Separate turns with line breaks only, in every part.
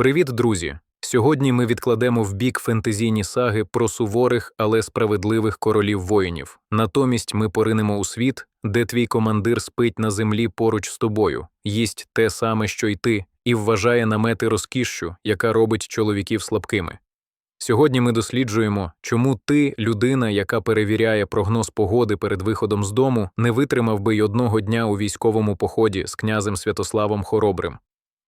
Привіт, друзі! Сьогодні ми відкладемо в бік фентезійні саги про суворих, але справедливих королів воїнів. Натомість ми поринемо у світ, де твій командир спить на землі поруч з тобою, їсть те саме, що й ти, і вважає намети розкішшю, яка робить чоловіків слабкими. Сьогодні ми досліджуємо, чому ти, людина, яка перевіряє прогноз погоди перед виходом з дому, не витримав би й одного дня у військовому поході з князем Святославом Хоробрим.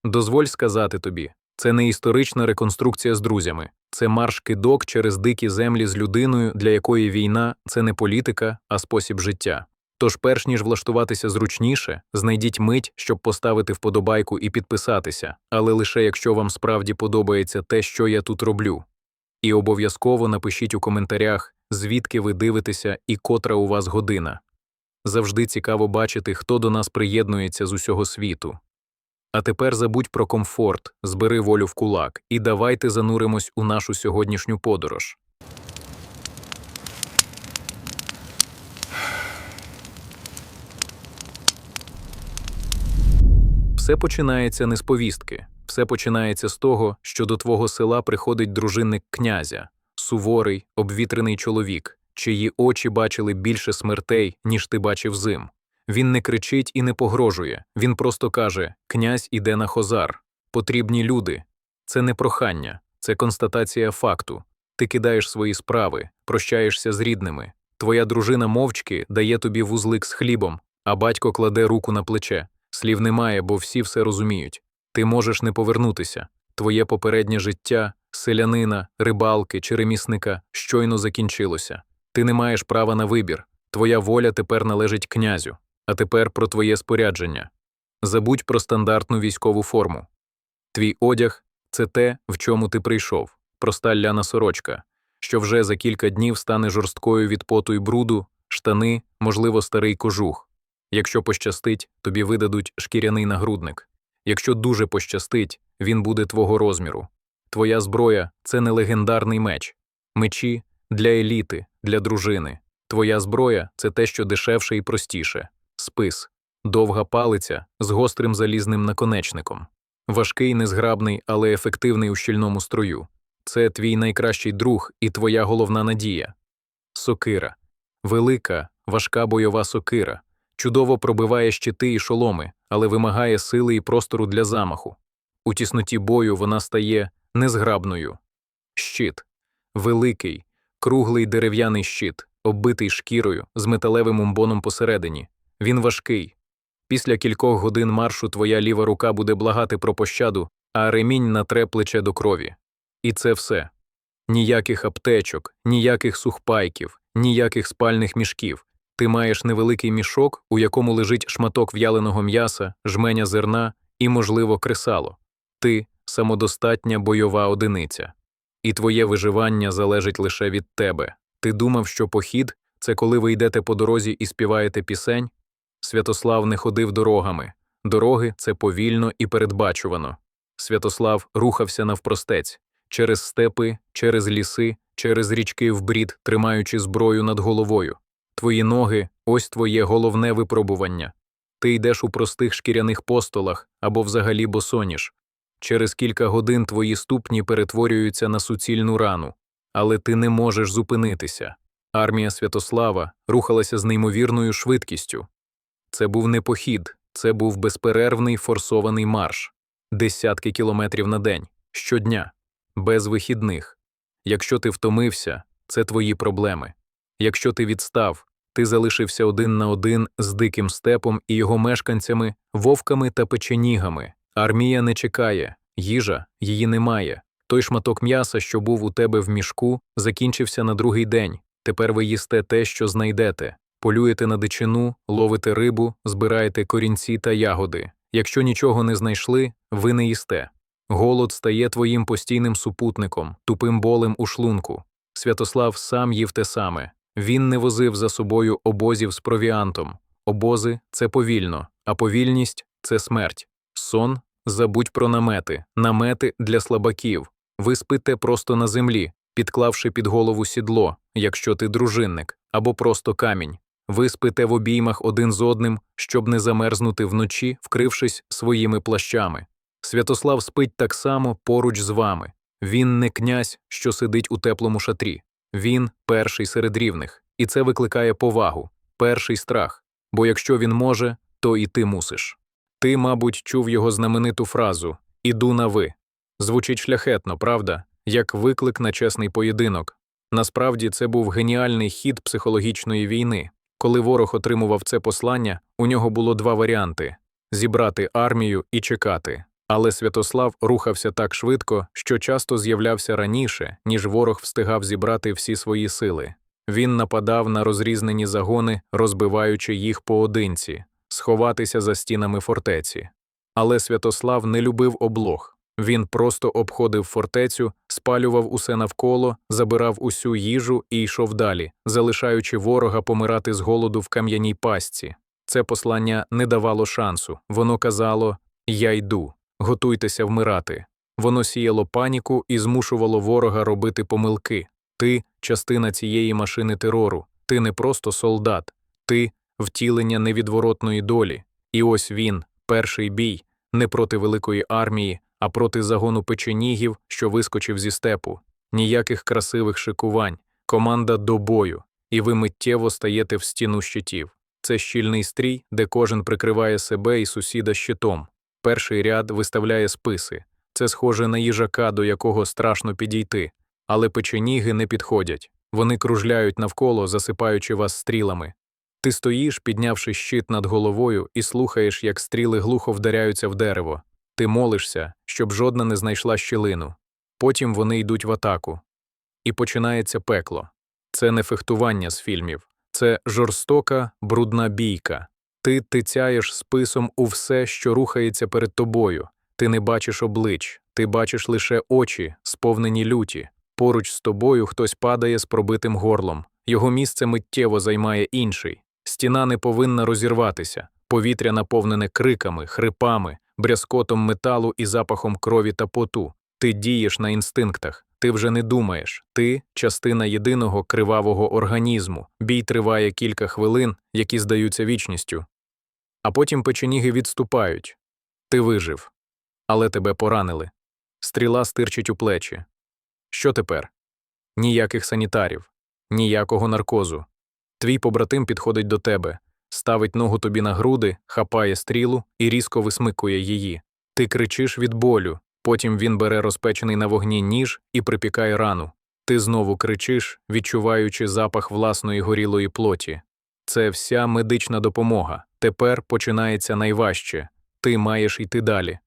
Дозволь сказати тобі, це не історична реконструкція з друзями, це марш кидок через дикі землі з людиною, для якої війна це не політика, а спосіб життя. Тож, перш ніж влаштуватися зручніше, знайдіть мить, щоб поставити вподобайку і підписатися, але лише якщо вам справді подобається те, що я тут роблю. І обов'язково напишіть у коментарях, звідки ви дивитеся і котра у вас година. Завжди цікаво бачити, хто до нас приєднується з усього світу. А тепер забудь про комфорт, збери волю в кулак і давайте зануримось у нашу сьогоднішню подорож. Все починається не з повістки, все починається з того, що до твого села приходить дружинник князя, суворий, обвітрений чоловік, чиї очі бачили більше смертей, ніж ти бачив зим. Він не кричить і не погрожує, він просто каже: Князь іде на хозар, потрібні люди. Це не прохання, це констатація факту. Ти кидаєш свої справи, прощаєшся з рідними. Твоя дружина мовчки дає тобі вузлик з хлібом, а батько кладе руку на плече. Слів немає, бо всі все розуміють. Ти можеш не повернутися. Твоє попереднє життя, селянина, рибалки чи ремісника щойно закінчилося. Ти не маєш права на вибір. Твоя воля тепер належить князю. А тепер про твоє спорядження. Забудь про стандартну військову форму. Твій одяг це те, в чому ти прийшов, проста ляна сорочка, що вже за кілька днів стане жорсткою від поту й бруду, штани, можливо, старий кожух. Якщо пощастить, тобі видадуть шкіряний нагрудник. Якщо дуже пощастить, він буде твого розміру. Твоя зброя це не легендарний меч, мечі для еліти, для дружини. Твоя зброя це те, що дешевше і простіше спис, довга палиця з гострим залізним наконечником, важкий, незграбний, але ефективний у щільному строю. Це твій найкращий друг і твоя головна надія. Сокира велика, важка бойова сокира, чудово пробиває щити і шоломи, але вимагає сили і простору для замаху. У тісноті бою вона стає незграбною. Щит великий, круглий дерев'яний щит, оббитий шкірою з металевим умбоном посередині. Він важкий. Після кількох годин маршу твоя ліва рука буде благати про пощаду, а ремінь натре плече до крові. І це все. Ніяких аптечок, ніяких сухпайків, ніяких спальних мішків. Ти маєш невеликий мішок, у якому лежить шматок в'яленого м'яса, жменя зерна і, можливо, кресало. Ти самодостатня бойова одиниця. І твоє виживання залежить лише від тебе. Ти думав, що похід це коли ви йдете по дорозі і співаєте пісень? Святослав не ходив дорогами. Дороги це повільно і передбачувано. Святослав рухався навпростець через степи, через ліси, через річки вбрід, тримаючи зброю над головою. Твої ноги ось твоє головне випробування. Ти йдеш у простих шкіряних постолах або взагалі босоніж. Через кілька годин твої ступні перетворюються на суцільну рану, але ти не можеш зупинитися. Армія Святослава рухалася з неймовірною швидкістю. Це був не похід, це був безперервний форсований марш, десятки кілометрів на день, щодня, без вихідних. Якщо ти втомився, це твої проблеми. Якщо ти відстав, ти залишився один на один з диким степом і його мешканцями, вовками та печенігами. Армія не чекає, їжа її немає. Той шматок м'яса, що був у тебе в мішку, закінчився на другий день. Тепер ви їсте те, що знайдете. Полюєте на дичину, ловите рибу, збираєте корінці та ягоди. Якщо нічого не знайшли, ви не їсте. Голод стає твоїм постійним супутником, тупим болем у шлунку. Святослав сам їв те саме. Він не возив за собою обозів з провіантом. Обози це повільно, а повільність це смерть. Сон забудь про намети, намети для слабаків. Ви спите просто на землі, підклавши під голову сідло, якщо ти дружинник, або просто камінь. Ви спите в обіймах один з одним, щоб не замерзнути вночі, вкрившись своїми плащами. Святослав спить так само поруч з вами. Він не князь, що сидить у теплому шатрі. Він перший серед рівних, і це викликає повагу, перший страх. Бо якщо він може, то і ти мусиш. Ти, мабуть, чув його знамениту фразу Іду на ви. Звучить шляхетно, правда, як виклик на чесний поєдинок. Насправді це був геніальний хід психологічної війни. Коли ворог отримував це послання, у нього було два варіанти зібрати армію і чекати. Але Святослав рухався так швидко, що часто з'являвся раніше, ніж ворог встигав зібрати всі свої сили. Він нападав на розрізнені загони, розбиваючи їх поодинці, сховатися за стінами фортеці. Але Святослав не любив облог. Він просто обходив фортецю, спалював усе навколо, забирав усю їжу і йшов далі, залишаючи ворога помирати з голоду в кам'яній пастці. Це послання не давало шансу. Воно казало Я йду, готуйтеся вмирати. Воно сіяло паніку і змушувало ворога робити помилки. Ти частина цієї машини терору, ти не просто солдат, ти втілення невідворотної долі. І ось він, перший бій, не проти великої армії, а проти загону печенігів, що вискочив зі степу. Ніяких красивих шикувань, команда до бою, і ви миттєво стаєте в стіну щитів. Це щільний стрій, де кожен прикриває себе і сусіда щитом. Перший ряд виставляє списи. Це схоже на їжака, до якого страшно підійти. Але печеніги не підходять. Вони кружляють навколо, засипаючи вас стрілами. Ти стоїш, піднявши щит над головою, і слухаєш, як стріли глухо вдаряються в дерево. Ти молишся, щоб жодна не знайшла щілину. Потім вони йдуть в атаку. І починається пекло. Це не фехтування з фільмів, це жорстока, брудна бійка. Ти тицяєш списом у все, що рухається перед тобою. Ти не бачиш облич, ти бачиш лише очі, сповнені люті. Поруч з тобою хтось падає з пробитим горлом. Його місце миттєво займає інший. Стіна не повинна розірватися, повітря наповнене криками, хрипами, брязкотом металу і запахом крові та поту. Ти дієш на інстинктах, ти вже не думаєш, ти частина єдиного кривавого організму. Бій триває кілька хвилин, які здаються вічністю. А потім печеніги відступають. Ти вижив, але тебе поранили. Стріла стирчить у плечі. Що тепер? Ніяких санітарів, ніякого наркозу. Твій побратим підходить до тебе, ставить ногу тобі на груди, хапає стрілу і різко висмикує її. Ти кричиш від болю, потім він бере розпечений на вогні ніж і припікає рану. Ти знову кричиш, відчуваючи запах власної горілої плоті. Це вся медична допомога. Тепер починається найважче ти маєш йти далі.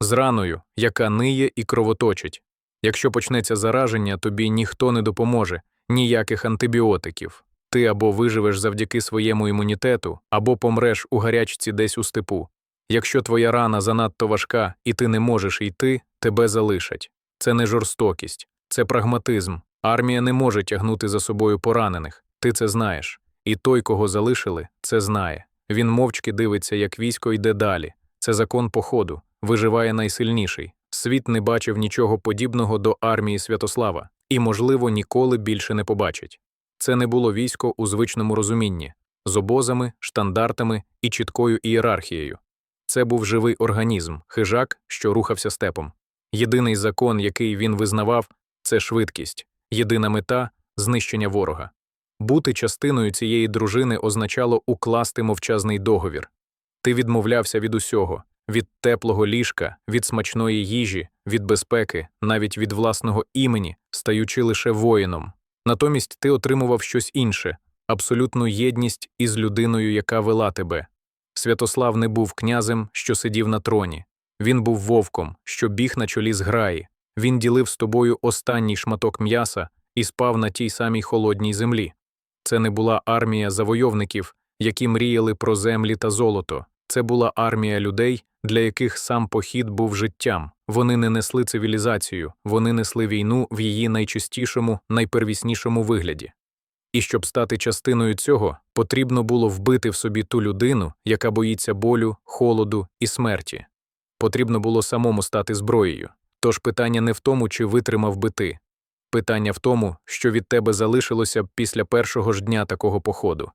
З раною, яка ниє і кровоточить. Якщо почнеться зараження, тобі ніхто не допоможе, ніяких антибіотиків. Ти або виживеш завдяки своєму імунітету, або помреш у гарячці десь у степу. Якщо твоя рана занадто важка і ти не можеш йти, тебе залишать. Це не жорстокість, це прагматизм. Армія не може тягнути за собою поранених, ти це знаєш. І той, кого залишили, це знає. Він мовчки дивиться, як військо йде далі. Це закон походу, виживає найсильніший. Світ не бачив нічого подібного до армії Святослава і, можливо, ніколи більше не побачить. Це не було військо у звичному розумінні з обозами, штандартами і чіткою ієрархією. Це був живий організм, хижак, що рухався степом. Єдиний закон, який він визнавав, це швидкість, єдина мета знищення ворога. Бути частиною цієї дружини означало укласти мовчазний договір. Ти відмовлявся від усього від теплого ліжка, від смачної їжі, від безпеки, навіть від власного імені, стаючи лише воїном. Натомість ти отримував щось інше абсолютну єдність із людиною, яка вела тебе. Святослав не був князем, що сидів на троні. Він був вовком, що біг на чолі зграї. Він ділив з тобою останній шматок м'яса і спав на тій самій холодній землі. Це не була армія завойовників, які мріяли про землі та золото. Це була армія людей, для яких сам похід був життям. Вони не несли цивілізацію, вони несли війну в її найчистішому, найпервіснішому вигляді. І щоб стати частиною цього, потрібно було вбити в собі ту людину, яка боїться болю, холоду і смерті. Потрібно було самому стати зброєю. Тож питання не в тому, чи витримав би ти. Питання в тому, що від тебе залишилося після першого ж дня такого походу.